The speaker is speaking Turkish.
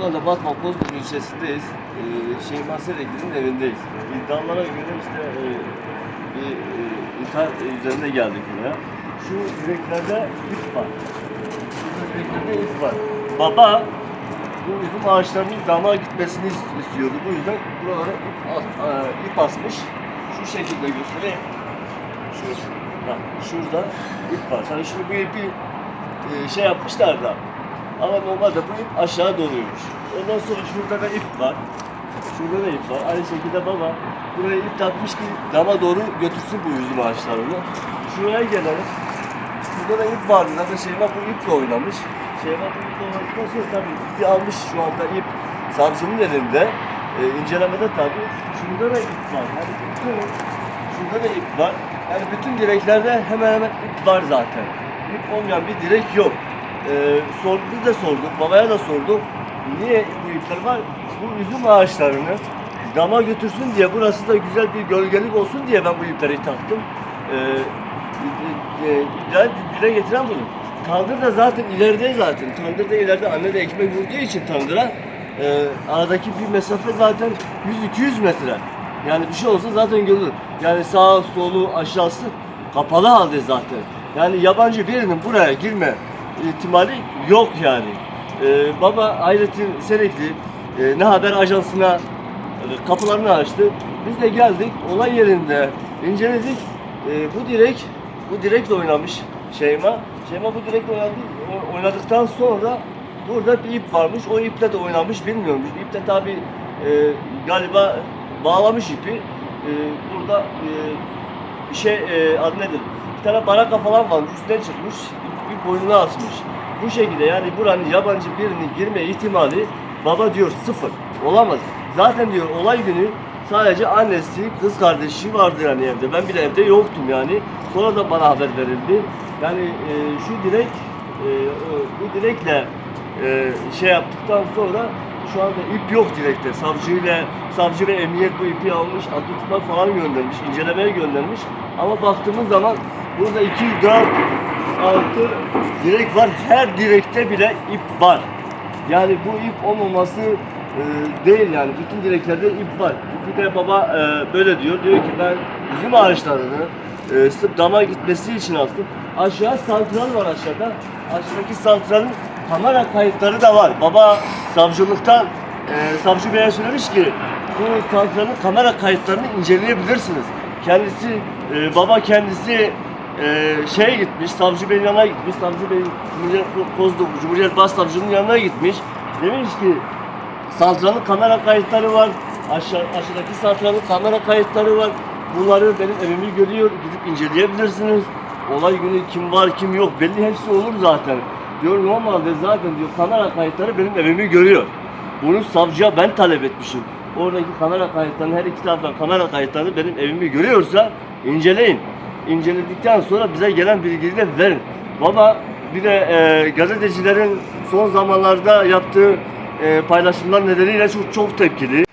Şu anda Batman Kozluk ilçesindeyiz. Ee, Şeyma Serekli'nin evindeyiz. İddialara göre işte e, bir e, ithal üzerine geldik buraya. Şu direklerde ip var. Şu direklerde ip var. Baba bu üzüm ağaçlarının dama gitmesini is- istiyordu. Bu yüzden buralara ip, as- e, ip asmış. Şu şekilde göstereyim. Şu, bak, şurada ip var. Hani şimdi bu ipi e, şey yapmışlar da ama normalde bu ip aşağı doğruymuş. Ondan sonra şurada da ip var. Şurada da ip var. Aynı şekilde baba buraya ip takmış ki dama doğru götürsün bu üzüm ağaçlarını. Şuraya gelelim. Şurada da ip vardı. Zaten Şeyma bu iple oynamış. Şeyma bu iple oynadıktan sonra tabii ipi almış şu anda ip savcının elinde. E, incelemede tabii. Şurada da ip var. Hani bütün, şurada da ip var. Yani bütün direklerde hemen hemen ip var zaten. İp olmayan bir direk yok. Ee, sor, biz de sorduk, babaya da sorduk. Niye bu var? Bu üzüm ağaçlarını dama götürsün diye, burası da güzel bir gölgelik olsun diye ben bu ipleri taktım. Ee, e, e, dile getiren bunu. Tandır da zaten ileride zaten. Tandır da ileride anne de ekmek vurduğu için tandıra e, aradaki bir mesafe zaten 100-200 metre. Yani bir şey olsa zaten görülür. Yani sağ solu aşağısı kapalı halde zaten. Yani yabancı birinin buraya girme ihtimali yok yani. Ee, baba Hayrettin Serekli e, ne haber ajansına e, kapılarını açtı. Biz de geldik olay yerinde inceledik. E, bu direk bu direkle oynamış Şeyma. Şeyma bu direkle oynadı, o- oynadıktan sonra burada bir ip varmış. O iple de oynamış bilmiyorum. İp de tabi galiba bağlamış ipi. E, burada e, şey e, adı nedir? Bir tane baraka falan varmış. Üstüne çıkmış. Boynuna asmış. Bu şekilde yani buranın yabancı birinin girme ihtimali baba diyor sıfır. Olamaz. Zaten diyor olay günü sadece annesi, kız kardeşi vardı yani evde. Ben bile evde yoktum yani. Sonra da bana haber verildi. Yani e, şu direk e, bu direkle e, şey yaptıktan sonra şu anda ip yok direkte. Savcıyla, savcı ve emniyet bu ipi almış, adli falan göndermiş, incelemeye göndermiş. Ama baktığımız zaman burada 2, 4, 6 direk var. Her direkte bile ip var. Yani bu ip olmaması e, değil yani. Bütün direklerde ip var. Bir de baba e, böyle diyor. Diyor ki ben üzüm ağaçlarını e, sırf dama gitmesi için astım. Aşağı santral var aşağıda. Aşağıdaki santralın kamera kayıtları da var. Baba savcılıktan e, savcı beye söylemiş ki bu santralın kamera kayıtlarını inceleyebilirsiniz. Kendisi e, baba kendisi e, şeye gitmiş, savcı beyin yanına gitmiş, savcı beyin Cumhuriyet Kozlu, Cumhuriyet Başsavcının yanına gitmiş. Demiş ki Santralın kamera kayıtları var. Aşağı, aşağıdaki santralın kamera kayıtları var. Bunları benim evimi görüyor. Gidip inceleyebilirsiniz. Olay günü kim var kim yok belli hepsi olur zaten. Diyor normalde zaten diyor kamera kayıtları benim evimi görüyor. Bunu savcıya ben talep etmişim. Oradaki kamera kayıtlarını her iki taraftan kamera kayıtlarını benim evimi görüyorsa inceleyin. İnceledikten sonra bize gelen bilgiyi de verin. Baba bir de e, gazetecilerin son zamanlarda yaptığı e, paylaşımlar nedeniyle çok çok tepkili.